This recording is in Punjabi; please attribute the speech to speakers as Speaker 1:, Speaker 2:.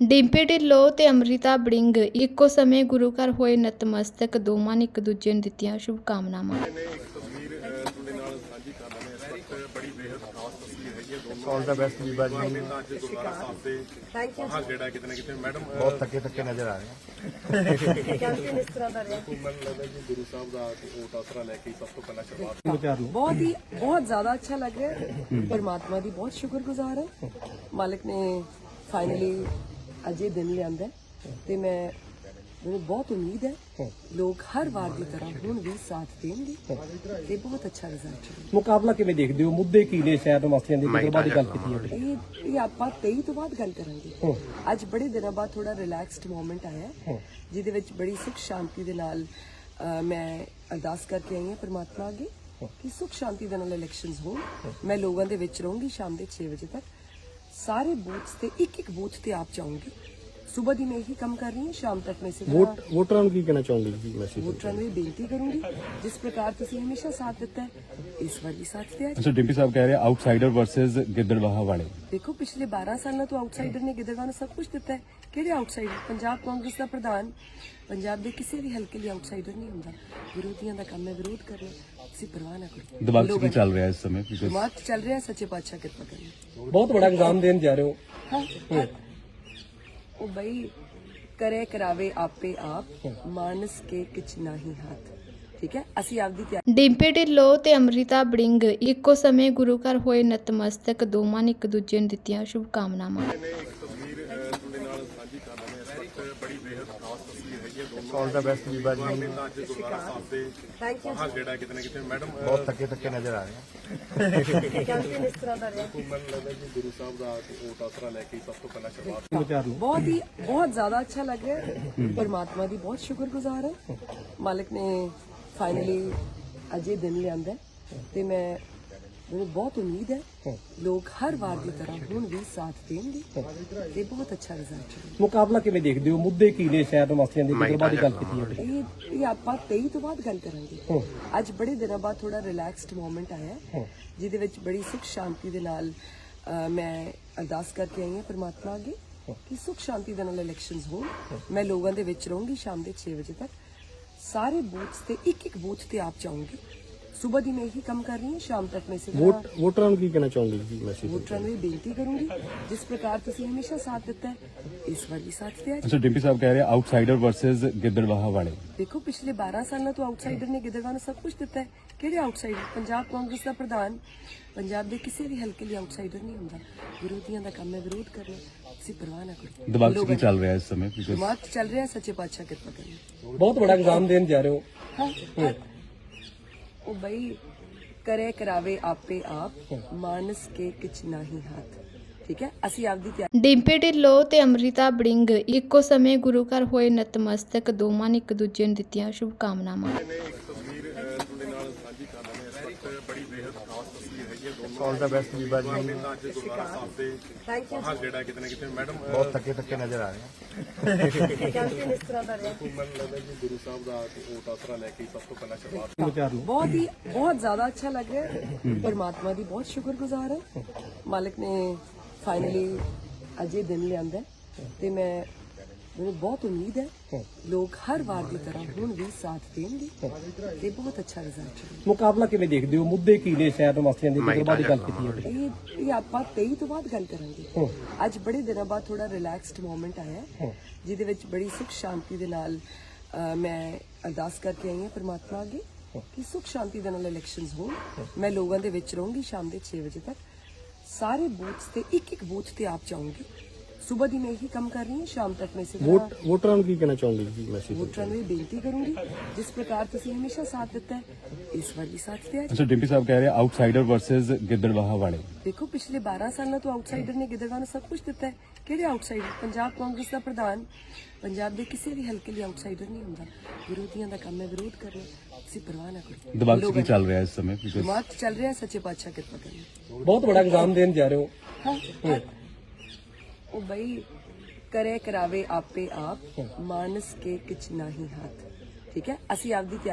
Speaker 1: ਡਿੰਪੀ ਢਿੱਲੋਂ ਤੇ ਅੰਮ੍ਰਿਤਾ ਬੜਿੰਗ ਇੱਕੋ ਸਮੇਂ ਗੁਰੂ ਘਰ ਹੋਏ ਨਤਮਸਤਕ ਦੋਵਾਂ ਨੇ ਇੱਕ ਦੂਜੇ ਨੂੰ ਦਿੱਤੀਆਂ
Speaker 2: ਹੈ ਦੋਨੋਂ
Speaker 3: ਆਲ ਦਾ ਬੈਸਟ ਜੀ ਬਹੁਤ ਥੱਕੇ ਥੱਕੇ ਨਜ਼ਰ ਆ ਰਹੇ ਆ।
Speaker 4: ਕੈਂਪੇਨ ਇਸ ਤਰ੍ਹਾਂ ਦਾ ਰਿਹਾ
Speaker 2: ਮੈਨੂੰ ਲੱਗਦਾ ਜੀ ਗੁਰੂ ਸਾਹਿਬ ਦਾ ਓਟ ਆਸਰਾ ਲੈ
Speaker 4: ਦੀ ਅਜੇ ਦਿਨ ਲਿਆਂਦਾ ਤੇ ਮੈਂ ਮੈਨੂੰ ਬਹੁਤ ਉਮੀਦ ਹੈ ਲੋਕ ਹਰ ਵਾਰ ਦੀ ਤਰ੍ਹਾਂ ਹੁਣ ਵੀ ਸਾਥ ਦੇਣਗੇ ਤੇ ਬਹੁਤ ਅੱਛਾ ਰਿਜ਼ਲਟ
Speaker 5: ਮੁਕਾਬਲਾ ਕਿਵੇਂ ਦੇਖਦੇ ਹੋ? ਮੁੱਦੇ ਕੀ ਨੇ ਸ਼ਹਿਰ ਨਿਵਾਸੀਆਂ ਦੀ? ਜਦੋਂ ਬਾਅਦ ਗੱਲ ਕੀਤੀ ਹੈ
Speaker 4: ਇਹ ਇਹ ਆਪਾਂ 23 ਤੋਂ ਬਾਅਦ ਗੱਲ ਕਰਾਂਗੇ। ਅੱਜ ਬੜੇ ਦਿਨਾਂ ਬਾਅਦ ਥੋੜਾ ਰਿਲੈਕਸਡ ਮੂਮੈਂਟ ਆਇਆ ਹੈ, ਜਿਹਦੇ ਵਿੱਚ ਬੜੀ ਸੁਖ ਸ਼ਾਂਤੀ ਦੇ ਨਾਲ ਮੈਂ ਅਰਦਾਸ ਕਰਕੇ ਆਈ ਹਾਂ ਪ੍ਰਮਾਤਮਾ ਅੱਗੇ ਕਿ ਸੁਖ ਸ਼ਾਂਤੀ ਦੇ ਨਾਲ ਇਲੈਕਸ਼ਨਸ ਹੋਣ। ਮੈਂ ਲੋਕਾਂ ਦੇ ਵਿੱਚ ਰਹੂੰਗੀ ਸ਼ਾਮ ਦੇ 6 ਵਜੇ ਤੱਕ। ਸਾਰੇ ਬੂਥਸ ਤੇ ਇੱਕ ਇੱਕ ਬੂਥ ਤੇ ਆਪ ਜਾਊਂਗੀ ਸਵੇਰ ਦੀ ਮੈਂ ਇਹੀ ਕੰਮ ਕਰ ਰਹੀ ਹਾਂ ਸ਼ਾਮ ਤੱਕ ਮੈਂ ਤਰ੍ਹਾਂ
Speaker 5: ਵੋਟ ਵੋਟਰਾਂ ਨੂੰ ਕੀ ਕਹਿਣਾ ਚਾਹੋਗੇ ਜੀ ਮੈਸੇਜ
Speaker 4: ਵੋਟਰਾਂ ਨੂੰ ਇਹ ਬੇਨਤੀ ਕਰੂੰਗੀ ਜਿਸ ਪ੍ਰਕਾਰ ਤੁਸੀਂ ਹਮੇਸ਼ਾ ਸਾਥ ਦਿੱਤਾ ਹੈ ਇਸ ਵਾਰ ਵੀ ਸਾਥ ਦਿਆ
Speaker 6: ਸੋ ਡਿੰਪੀ ਸਾਹਿਬ ਕਹਿ ਰਹੇ ਆਊਟਸਾਈਡਰ ਵਰਸਸ ਗਿੱਦੜਵਾਹਾ ਵਾਲੇ
Speaker 4: ਦੇਖੋ ਪਿਛਲੇ 12 ਸਾਲਾਂ ਤੋਂ ਆਊਟਸਾਈਡਰ ਨੇ ਗਿੱਦੜਵਾਹ ਨੂੰ ਸਭ ਕੁਝ ਦਿੱਤਾ ਹੈ ਕਿਹੜੇ ਆਊਟਸਾਈਡਰ ਪੰਜਾਬ ਕਾਂਗਰਸ ਦਾ ਪ੍ਰਧਾਨ ਪੰਜਾਬ ਦੇ ਕਿਸੇ ਵੀ ਹਲਕੇ ਲਈ ਆਊਟਸਾਈਡਰ ਨਹੀਂ ਹੁੰਦਾ। ਵਿਰੋਧੀਆਂ ਦਾ ਕੰਮ ਹੈ ਵਿਰੋਧ ਕਰਨਾ ਤੁਸੀਂ ਪਰਵਾਹ ਨਾ ਕਰੋ।
Speaker 6: ਦਿਮਾਗ 'ਚ ਕੀ ਚੱਲ ਰਿਹਾ ਇਸ ਸਮੇਂ?
Speaker 4: ਦਿਮਾਗ 'ਚ ਚੱਲ ਰਿਹਾ ਸੱਚੇ ਪਾਤਸ਼ਾਹ ਕਿਰਪਾ ਕਰੇ
Speaker 5: ਬਹੁਤ ਵੱਡਾ ਇਗਜ਼ਾਮ ਦੇਣ ਜਾ ਰਹੇ ਹੋ।
Speaker 4: ਹਾਂ। ਉਹ ਬਈ ਕਰੇ ਕਰਾਵੇ ਆਪੇ ਆਪ ਮਾਨਸ ਕੇ ਕਿਛ ਨਹੀਂ ਹੱਥ। ਠੀਕ ਹੈ? ਅਸੀਂ ਆਪਦੀ ਤਿਆਰੀ
Speaker 1: ਡਿੰਪੀ ਢਿੱਲੋਂ ਤੇ ਅੰਮ੍ਰਿਤਾ ਬੜਿੰਗ ਇੱਕੋ ਸਮੇਂ ਗੁਰੂ ਘਰ ਹੋਏ ਨਤਮਸਤਕ ਦੋਵਾਂ ਨੇ ਇੱਕ ਦੂਜੇ ਨੂੰ ਦਿੱਤੀਆਂ ਸ਼ੁਭਕਾਮਨਾਵਾਂ।
Speaker 2: ਨੇ ਇੱਕ ਤਸਵੀਰ ਅਹ, ਤੁਹਾਡੇ ਨਾਲ ਸਾਂਝੀ ਕਰ ਰਹੇ ਹਾਂ ਇਸ ਵਕਤ ਬੜੀ ਬੇहद ਖਾਸ ਤਸਵੀਰ ਹੈਗੀ ਹੈ ਦੋਨੋਂ
Speaker 3: ਆਲ ਦਾ ਬੈਸਟ ਜੀ
Speaker 2: ਤਾਂ ਅੱਜ ਗੁਰਦੁਆਰਾ ਸਾਹਿਬ ਦੇ ਬਾਹਰ ਜਿਹੜਾ ਕਿਤੇ ਨਾ ਕਿਤੇ ਮੈਡਮ
Speaker 3: ਬਹੁਤ ਥੱਕੇ ਥੱਕੇ ਨਜ਼ਰ ਆ ਰਹੇ ਆ।
Speaker 4: ਕੈਂਪੇਨ ਇਸ ਤਰ੍ਹਾਂ ਦਾ ਰਿਹਾ।
Speaker 2: ਮੈਨੂੰ ਲੱਗਦਾ ਜੀ ਗੁਰੂ ਸਾਹਿਬ ਦਾ ਓਟ ਆਸਰਾ ਲੈ ਕੇ ਸਭ ਤੋਂ ਪਹਿਲਾਂ ਸ਼ੁਰੂਆਤ
Speaker 5: ਵਿਚਾਰ ਲਓ।
Speaker 4: ਬਹੁਤ ਹੀ ਬਹੁਤ ਜ਼ਿਆਦਾ ਅੱਛਾ ਲੱਗ ਰਿਹਾ। ਹੈ ਪਰਮਾਤਮਾ ਦੀ ਬਹੁਤ ਸ਼ੁਕਰਗੁਜ਼ਾਰ ਹਾਂ। ਮਾਲਕ ਨੇ ਫਾਈਨਲੀ ਅਜੇ ਦਿਨ ਲਿਆਂਦਾ ਤੇ ਮੈਂ ਮੈਨੂੰ ਬਹੁਤ ਉਮੀਦ ਹੈ ਲੋਕ ਹਰ ਵਾਰ ਦੀ ਤਰ੍ਹਾਂ ਹੁਣ ਵੀ ਸਾਥ ਦੇਣਗੇ ਤੇ ਬਹੁਤ ਅੱਛਾ ਰਿਜ਼ਲਟ
Speaker 5: ਮੁਕਾਬਲਾ ਕਿਵੇਂ ਦੇਖਦੇ ਹੋ? ਮੁੱਦੇ ਕੀ ਨੇ ਸ਼ਹਿਰ ਨਿਵਾਸੀਆਂ ਦੀ? ਜਦੋਂ ਬਾਅਦ ਗੱਲ ਕੀਤੀ ਹੈ?
Speaker 4: ਇਹ ਇਹ ਆਪਾਂ 23 ਤੋਂ ਬਾਅਦ ਗੱਲ ਕਰਾਂਗੇ। ਅੱਜ ਬੜੇ ਦਿਨਾਂ ਬਾਅਦ ਥੋੜਾ ਰਿਲੈਕਸਡ ਮੂਮੈਂਟ ਆਇਆ ਹੈ, ਜਿਹਦੇ ਵਿੱਚ ਬੜੀ ਸੁਖ ਸ਼ਾਂਤੀ ਦੇ ਨਾਲ ਮੈਂ ਅਰਦਾਸ ਕਰਕੇ ਆਈ ਹਾਂ ਪ੍ਰਮਾਤਮਾ ਅੱਗੇ ਕਿ ਸੁਖ ਸ਼ਾਂਤੀ ਦੇ ਨਾਲ ਇਲੈਕਸ਼ਨਸ ਹੋਣ। ਮੈਂ ਲੋਕਾਂ ਦੇ ਵਿੱਚ ਰਹੂੰਗੀ ਸ਼ਾਮ ਦੇ 6 ਵਜੇ ਤੱਕ। ਸਾਰੇ ਬੂਥਸ ਤੇ ਇੱਕ ਇੱਕ ਬੂਥ ਤੇ ਆਪ ਜਾਊਂਗੀ। ਸਵੇਰ ਦੀ ਮੈਂ ਇਹੀ ਕੰਮ ਕਰ ਰਹੀ ਹਾਂ ਸ਼ਾਮ ਤੱਕ ਮੈਂ ਤਰ੍ਹਾਂ
Speaker 5: ਵੋਟ ਵੋਟਰਾਂ ਨੂੰ ਕੀ ਕਹਿਣਾ ਚਾਹੋਗੇ ਜੀ ਮੈਸੇਜ
Speaker 4: ਵੋਟਰਾਂ ਨੂੰ ਇਹ ਬੇਨਤੀ ਕਰੂੰਗੀ ਜਿਸ ਪ੍ਰਕਾਰ ਤੁਸੀਂ ਹਮੇਸ਼ਾ ਸਾਥ ਦਿੱਤਾ ਹੈ ਇਸ ਵਾਰ ਵੀ ਸਾਥ ਦਿਆ
Speaker 6: ਸੋ ਡਿੰਪੀ ਸਾਹਿਬ ਕਹਿ ਰਹੇ ਆਊਟਸਾਈਡਰ ਵਰਸਸ ਗਿੱਦੜਵਾਹਾ ਵਾਲੇ
Speaker 4: ਦੇਖੋ ਪਿਛਲੇ 12 ਸਾਲਾਂ ਤੋਂ ਆਊਟਸਾਈਡਰ ਨੇ ਗਿੱਦੜਵਾਹ ਨੂੰ ਸਭ ਕੁਝ ਦਿੱਤਾ ਹੈ ਕਿਹੜੇ ਆਊਟਸਾਈਡਰ ਪੰਜਾਬ ਕਾਂਗਰਸ ਦਾ ਪ੍ਰਧਾਨ ਪੰਜਾਬ ਦੇ ਕਿਸੇ ਵੀ ਹਲਕੇ ਲਈ ਆਊਟਸਾਈਡਰ ਨਹੀਂ ਹੁੰਦਾ ਵਿਰੋਧੀਆਂ ਦਾ ਕੰਮ ਹੈ ਵਿਰੋਧ ਕਰਨਾ ਤੁਸੀਂ ਪਰਵਾਹ ਨਾ ਕਰੋ
Speaker 6: ਦਿਮਾਗ 'ਚ ਕੀ ਚੱਲ ਰਿਹਾ ਇਸ ਸਮੇਂ ਬਿਕਾਜ਼
Speaker 4: ਦਿਮਾਗ 'ਚ ਚੱਲ ਰਿਹਾ ਸੱਚੇ ਪਾਤਸ਼ਾਹ ਕਿਰਪਾ ਕਰੇ
Speaker 5: ਬਹੁਤ ਵੱਡਾ ਇਗਜ਼ਾਮ ਦੇਣ ਜਾ ਰਹੇ ਹੋ
Speaker 4: ਹਾਂ ਉਹ ਬਈ ਕਰੇ ਕਰਾਵੇ ਆਪੇ ਆਪ, ਮਾਨਸ ਕੇ ਕਿਛ ਨਹੀਂ ਹੱਥ। ਠੀਕ ਹੈ? ਅਸੀਂ ਆਪਦੀ ਤਿਆਰੀ
Speaker 1: ਡਿੰਪੀ ਢਿੱਲੋਂ ਤੇ ਅਮ੍ਰਿਤਾ ਬੜਿੰਗ, ਇੱਕੋ ਸਮੇਂ ਗੁਰੂ ਘਰ ਹੋਏ ਨਤਮਸਤਕ, ਦੋਵਾਂ ਨੇ ਇੱਕ ਦੂਜੇ ਨੂੰ ਦਿੱਤੀਆਂ ਸ਼ੁਭਕਾਮਨਾਵਾਂ।
Speaker 2: ਨੇ ਤੁਹਾਡੇ ਨਾਲ ਸਾਂਝੀ ਕਰ ਰਹੇ ਹਾਂ। ਇਸ ਵਕਤ ਬੜੀ ਬੇहद ਖਾਸ ਤਸਵੀਰ ਹੈਗੀ ਹੈ। ਦੋਨੋਂ
Speaker 3: ਆਲ ਦਾ ਬੈਸਟ ਬੀਬਾ ਜੀ।
Speaker 2: ਤਾਂ ਅੱਜ ਗੁਰਦੁਆਰਾ ਸਾਹਿਬ ਦੇ ਬਾਹਰ ਜਿਹੜਾ ਕਿਤੇ ਨਾ ਕਿਤੇ। ਮੈਡਮ
Speaker 3: ਬਹੁਤ ਥੱਕੇ ਥੱਕੇ ਨਜ਼ਰ ਆ ਰਹੇ ਆ।
Speaker 4: ਕੈਂਪੇਨ ਇਸ ਤਰ੍ਹਾਂ ਦਾ ਰਿਹਾ।
Speaker 2: ਮੈਨੂੰ ਲੱਗਦਾ ਜੀ ਗੁਰੂ ਸਾਹਿਬ ਦਾ ਓਟ ਆਸਰਾ ਲੈ ਕੇ ਸਭ ਤੋਂ ਪਹਿਲਾਂ ਸ਼ੁਰੂਆਤ
Speaker 5: ਵਿਚਾਰ ਲਓ
Speaker 4: ਬਹੁਤ ਹੀ ਬਹੁਤ ਜ਼ਿਆਦਾ ਅੱਛਾ ਲੱਗ ਰਿਹਾ ਹੈ। ਪਰਮਾਤਮਾ ਦੀ ਬਹੁਤ ਸ਼ੁਕਰਗੁਜ਼ਾਰ ਹਾਂ। ਮਾਲਕ ਨੇ ਫਾਈਨਲੀ ਅਜੇ ਦਿਨ ਲਿਆਂਦਾ ਹੈ। ਤੇ ਮੈਂ ਮੈਨੂੰ ਬਹੁਤ ਉਮੀਦ ਹੈ ਲੋਕ ਹਰ ਵਾਰ ਦੀ ਤਰ੍ਹਾਂ ਹੁਣ ਵੀ ਸਾਥ ਦੇਣਗੇ ਤੇ ਬਹੁਤ ਅੱਛਾ ਰਿਜ਼ਲਟ
Speaker 5: ਮੁਕਾਬਲਾ ਕਿਵੇਂ ਦੇਖਦੇ ਹੋ? ਮੁੱਦੇ ਕੀ ਨੇ ਸ਼ਹਿਰ ਨਿਵਾਸੀਆਂ ਦੀ ਜਦੋਂ ਬਾਅਦ ਗੱਲ ਕੀਤੀ ਹੈ?
Speaker 4: ਇਹ ਇਹ ਆਪਾਂ 23 ਤੋਂ ਬਾਅਦ ਗੱਲ ਕਰਾਂਗੇ। ਅੱਜ ਬੜੇ ਦਿਨਾਂ ਬਾਅਦ ਥੋੜਾ ਰਿਲੈਕਸਡ ਮੂਮੈਂਟ ਆਇਆ ਜਿਹਦੇ ਵਿੱਚ ਬੜੀ ਸੁਖ ਸ਼ਾਂਤੀ ਦੇ ਨਾਲ ਮੈਂ ਅਰਦਾਸ ਕਰਕੇ ਆਈ ਹਾਂ ਪ੍ਰਮਾਤਮਾ ਅੱਗੇ ਕਿ ਸੁਖ ਸ਼ਾਂਤੀ ਦੇ ਨਾਲ ਇਲੈਕਸ਼ਨਸ ਹੋਣ। ਮੈਂ ਲੋਕਾਂ ਦੇ ਵਿੱਚ ਰਹੂੰਗੀ ਸ਼ਾਮ ਦੇ 6 ਵਜੇ ਤੱਕ। ਸਾਰੇ ਬੂਥਸ ਤੇ ਇੱਕ ਇੱਕ ਬੂਥ ਤੇ ਆਪ ਜਾਊਂਗੀ। ਸਵੇਰ ਦੀ ਮੈਂ ਇਹੀ ਕੰਮ ਕਰ ਰਹੀ ਹਾਂ ਸ਼ਾਮ ਤੱਕ ਮੈਂ ਇਸੇ ਤਰ੍ਹਾਂ
Speaker 5: ਵੋਟ ਵੋਟਰਾਂ ਨੂੰ ਕੀ ਕਹਿਣਾ ਚਾਹੋਗੇ ਜੀ ਮੈਸੇਜ
Speaker 4: ਵੋਟਰਾਂ ਨੂੰ ਇਹ ਬੇਨਤੀ ਕਰੂੰਗੀ ਜਿਸ ਪ੍ਰਕਾਰ ਤੁਸੀਂ ਹਮੇਸ਼ਾ ਸਾਥ ਦਿੱਤਾ ਹੈ ਇਸ ਵਾਰ ਵੀ ਸਾਥ ਦਿਆ
Speaker 6: ਸੋ ਡਿੰਪੀ ਸਾਹਿਬ ਕਹਿ ਰਹੇ ਆਊਟਸਾਈਡਰ ਵਰਸਸ ਗਿੱਦੜਵਾਹਾ ਵਾਲੇ
Speaker 4: ਦੇਖੋ ਪਿਛਲੇ 12 ਸਾਲਾਂ ਤੋਂ ਆਊਟਸਾਈਡਰ ਨੇ ਗਿੱਦੜਵਾਹ ਨੂੰ ਸਭ ਕੁਝ ਦਿੱਤਾ ਹੈ ਕਿਹੜੇ ਆਊਟਸਾਈਡਰ ਪੰਜਾਬ ਕਾਂਗਰਸ ਦਾ ਪ੍ਰਧਾਨ ਪੰਜਾਬ ਦੇ ਕਿਸੇ ਵੀ ਹਲਕੇ ਲਈ ਆਊਟਸਾਈਡਰ ਨਹੀਂ ਹੁੰਦਾ ਵਿਰੋਧੀਆਂ ਦਾ ਕੰਮ ਹੈ ਵਿਰੋਧ ਕਰਨਾ ਤੁਸੀਂ ਪਰਵਾਹ ਨਾ ਕਰੋ
Speaker 6: ਦਿਮਾਗ 'ਚ ਕੀ ਚੱਲ ਰਿਹਾ ਇਸ ਸਮੇਂ
Speaker 4: ਦਿਮਾਗ 'ਚ ਚੱਲ ਰਿਹਾ ਸੱਚੇ ਪਾਤਸ਼ਾਹ ਕਿਰਪਾ ਕਰੇ
Speaker 5: ਬਹੁਤ ਵੱਡਾ ਇਗਜ਼ਾਮ ਦੇਣ ਜਾ ਰਹੇ ਹੋ
Speaker 4: ਹਾਂ ਉਹ ਬਈ ਕਰੇ ਕਰਾਵੇ ਆਪੇ ਆਪ, ਮਾਨਸ ਕੇ ਕਿਛ ਨਹੀਂ ਹੱਥ। ਠੀਕ ਹੈ? ਅਸੀਂ ਆਪਦੀ ਤਿਆਰੀ